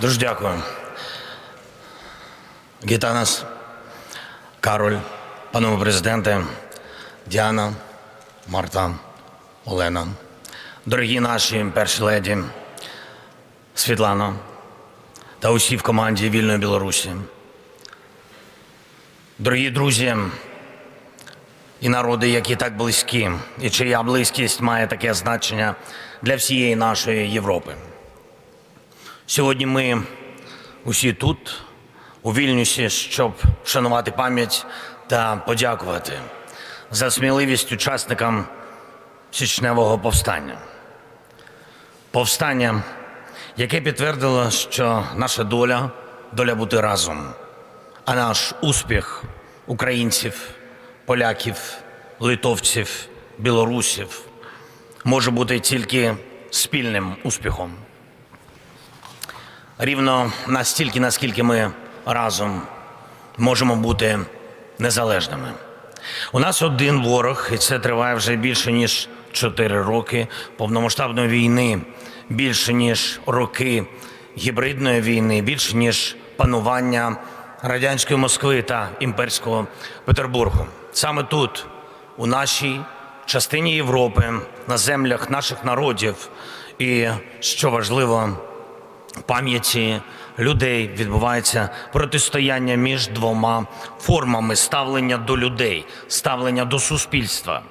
Дуже дякую. Гітанас, Кароль, панове президенте, Діана, Марта, Олена, дорогі наші перші леді, Світлана та усі в команді Вільної Білорусі. Дорогі друзі і народи, які так близькі, і чия близькість має таке значення для всієї нашої Європи. Сьогодні ми усі тут, у Вільнюсі, щоб вшанувати пам'ять та подякувати за сміливість учасникам січневого повстання. Повстання, яке підтвердило, що наша доля доля бути разом, а наш успіх українців, поляків, литовців, білорусів може бути тільки спільним успіхом. Рівно настільки, наскільки ми разом можемо бути незалежними. У нас один ворог, і це триває вже більше ніж 4 роки повномасштабної війни, більше ніж роки гібридної війни, більше ніж панування радянської Москви та імперського Петербургу. Саме тут, у нашій частині Європи, на землях наших народів, і що важливо, пам'яті людей відбувається протистояння між двома формами ставлення до людей, ставлення до суспільства.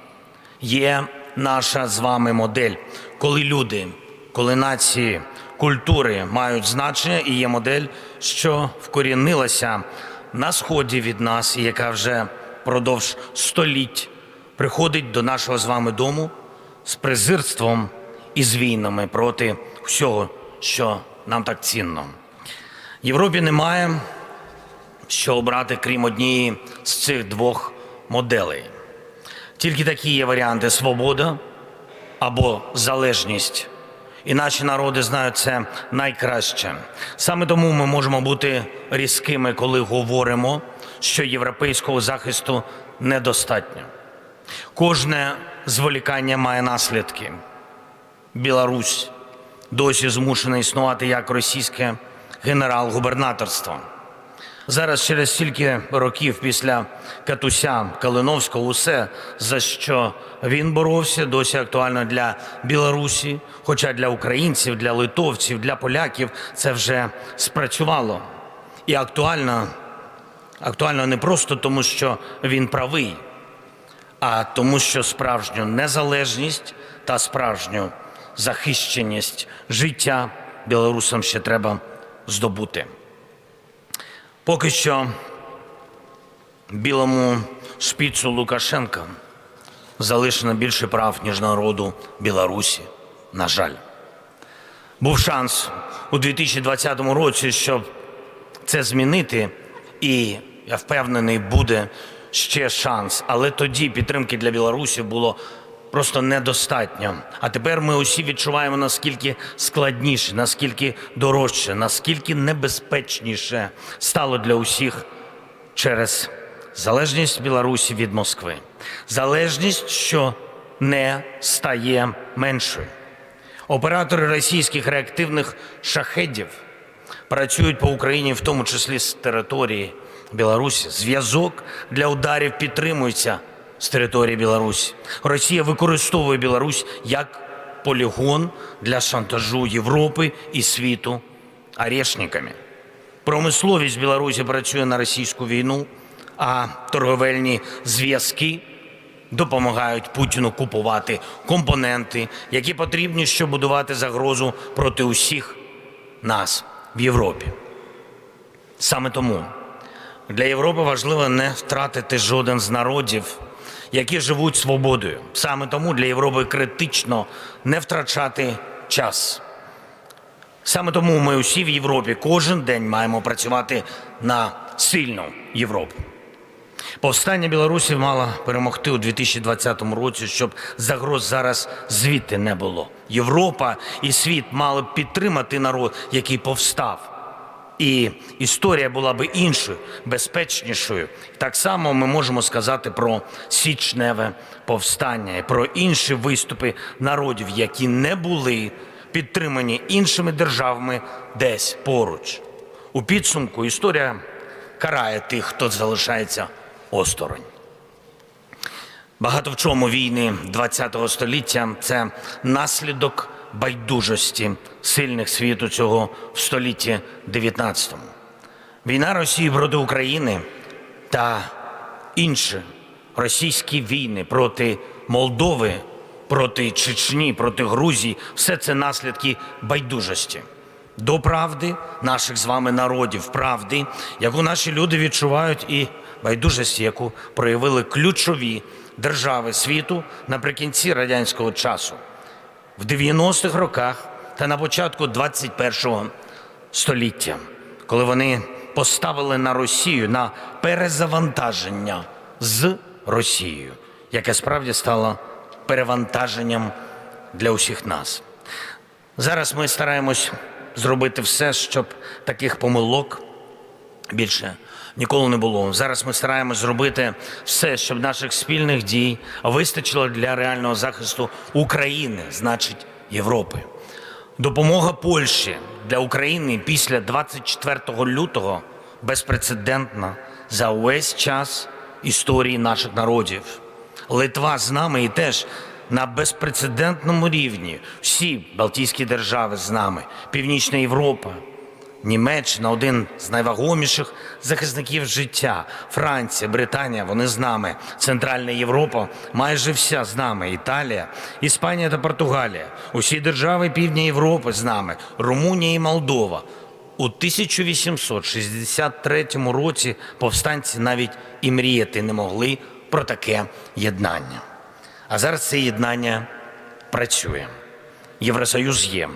Є наша з вами модель, коли люди, коли нації, культури мають значення, і є модель, що вкорінилася на сході від нас, і яка вже впродовж століть приходить до нашого з вами дому з презирством і з війнами проти всього, що нам так цінно. Європі немає що обрати, крім однієї з цих двох моделей. Тільки такі є варіанти свобода або залежність. І наші народи знають це найкраще. Саме тому ми можемо бути різкими, коли говоримо, що європейського захисту недостатньо. Кожне зволікання має наслідки. Білорусь досі змушена існувати як російське генерал-губернаторство. Зараз, через стільки років після Катуся Калиновського, усе, за що він боровся, досі актуально для Білорусі, хоча для українців, для литовців, для поляків це вже спрацювало. І актуально, актуально не просто тому, що він правий, а тому, що справжню незалежність та справжню захищеність життя білорусам ще треба здобути. Поки що білому шпіцу Лукашенка залишено більше прав, ніж народу Білорусі. На жаль, був шанс у 2020 році, щоб це змінити, і я впевнений, буде ще шанс. Але тоді підтримки для Білорусі було просто недостатньо. А тепер ми усі відчуваємо наскільки складніше, наскільки дорожче, наскільки небезпечніше стало для усіх через залежність Білорусі від Москви. Залежність, що не стає меншою. Оператори російських реактивних шахедів працюють по Україні, в тому числі з території Білорусі. Зв'язок для ударів підтримується з території Білорусі. Росія використовує Білорусь як полігон для шантажу Європи і світу арешниками. Промисловість Білорусі працює на російську війну, а торговельні зв'язки допомагають Путіну купувати компоненти, які потрібні, щоб будувати загрозу проти усіх нас в Європі. Саме тому для Європи важливо не втратити жоден з народів, які живуть свободою. Саме тому для Європи критично не втрачати час. Саме тому ми усі в Європі кожен день маємо працювати на сильну Європу. Повстання Білорусі мало перемогти у 2020 році, щоб загроз зараз звідти не було. Європа і світ мали підтримати народ, який повстав. І історія була би іншою, безпечнішою. Так само ми можемо сказати про січневе повстання і про інші виступи народів, які не були підтримані іншими державами десь поруч. У підсумку історія карає тих, хто залишається осторонь. Багато в чому війни ХХ століття це наслідок байдужості сильних світу цього в столітті XIX. Війна Росії проти України та інші російські війни проти Молдови, проти Чечні, проти Грузії все це наслідки байдужості до правди наших з вами народів, правди, яку наші люди відчувають, і байдужості, яку проявили ключові держави світу наприкінці радянського часу, в 90-х роках та на початку 21-го століття, коли вони поставили на Росію на перезавантаження з Росією, яке справді стало перевантаженням для усіх нас. Зараз ми стараємось зробити все, щоб таких помилок більше ніколи не було. Зараз ми стараємось зробити все, щоб наших спільних дій вистачило для реального захисту України, значить Європи. Допомога Польщі для України після 24 лютого безпрецедентна за увесь час історії наших народів. Литва з нами і теж на безпрецедентному рівні. Всі Балтійські держави з нами, Північна Європа, Німеччина один з найвагоміших захисників життя. Франція, Британія, вони з нами. Центральна Європа майже вся з нами. Італія, Іспанія та Португалія. Усі держави Півдня Європи з нами. Румунія і Молдова. У 1863 році повстанці навіть і мріяти не могли про таке єднання. А зараз це єднання працює. Євросоюз є.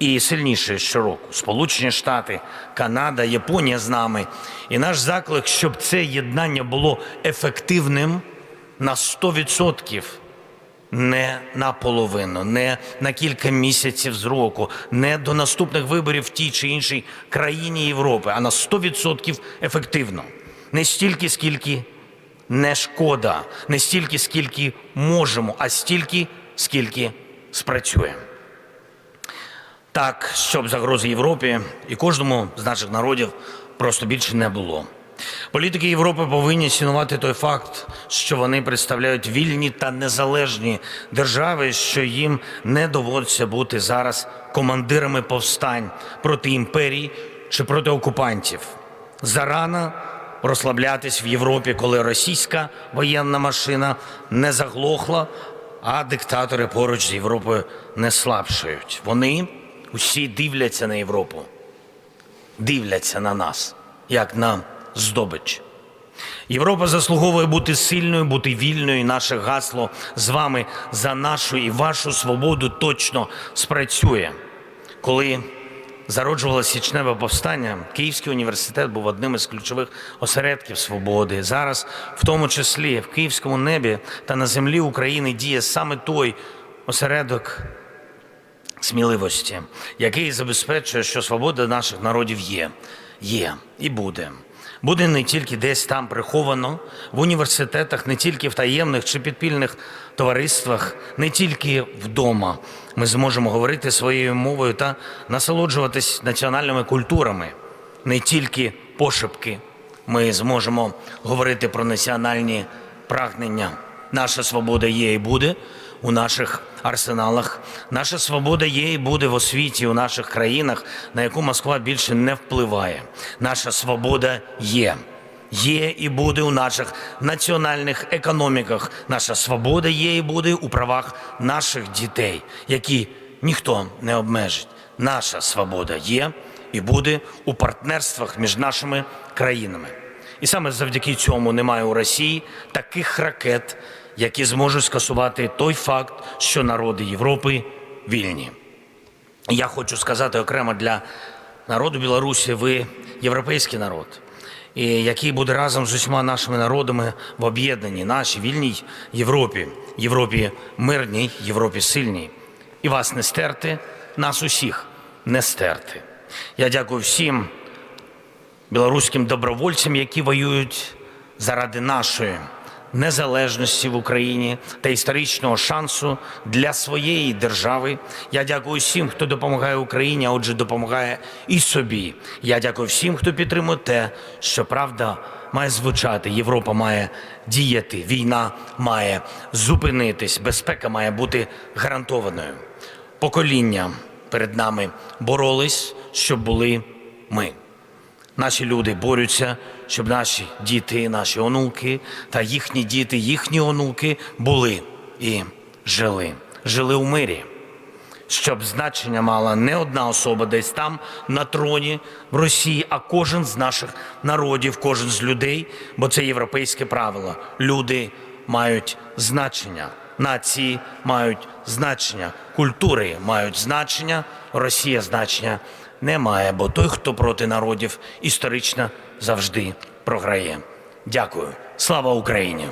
І сильніше щороку. Сполучені Штати, Канада, Японія з нами. І наш заклик, щоб це єднання було ефективним на 100%. Не наполовину, не на кілька місяців з року, не до наступних виборів в тій чи іншій країні Європи, а на 100% ефективно. Не стільки, скільки не шкода, не стільки, скільки можемо, а стільки, скільки спрацює. Так, щоб загрози Європі і кожному з наших народів просто більше не було. Політики Європи повинні цінувати той факт, що вони представляють вільні та незалежні держави, що їм не доводиться бути зараз командирами повстань проти імперій чи проти окупантів. Зарано розслаблятись в Європі, коли російська воєнна машина не заглохла, а диктатори поруч з Європою не слабшають. Вони усі дивляться на Європу, дивляться на нас, як на здобич. Європа заслуговує бути сильною, бути вільною. Наше гасло з вами за нашу і вашу свободу точно спрацює. Коли зароджувалося січневе повстання, Київський університет був одним із ключових осередків свободи. Зараз, в тому числі, в київському небі та на землі України діє саме той осередок сміливості, який забезпечує, що свобода наших народів є, є і буде. Буде не тільки десь там приховано, в університетах, не тільки в таємних чи підпільних товариствах, не тільки вдома. Ми зможемо говорити своєю мовою та насолоджуватись національними культурами, не тільки пошепки. Ми зможемо говорити про національні прагнення. Наша свобода є і буде у наших арсеналах. Наша свобода є і буде в освіті у наших країнах, на яку Москва більше не впливає. Наша свобода є. Є і буде у наших національних економіках. Наша свобода є і буде у правах наших дітей, які ніхто не обмежить. Наша свобода є і буде у партнерствах між нашими країнами. І саме завдяки цьому немає у Росії таких ракет, які зможуть скасувати той факт, що народи Європи вільні. Я хочу сказати окремо для народу Білорусі, ви європейський народ, і який буде разом з усіма нашими народами в об'єднаній нашій вільній Європі, Європі мирній, Європі сильній. І вас не стерти, нас усіх не стерти. Я дякую всім білоруським добровольцям, які воюють заради нашої незалежності в Україні та історичного шансу для своєї держави. Я дякую всім, хто допомагає Україні, а отже, допомагає і собі. Я дякую всім, хто підтримує те, що правда має звучати. Європа має діяти, війна має зупинитись, безпека має бути гарантованою. Покоління перед нами боролись, щоб були ми. Наші люди борються, щоб наші діти, наші онуки та їхні діти, їхні онуки були і жили, жили у мирі. Щоб значення мала не одна особа десь там на троні в Росії, а кожен з наших народів, кожен з людей, бо це європейське правило. Люди мають значення, нації мають значення, культури мають значення, Росія значення не має, бо той, хто проти народів, історично завжди програє. Дякую. Слава Україні!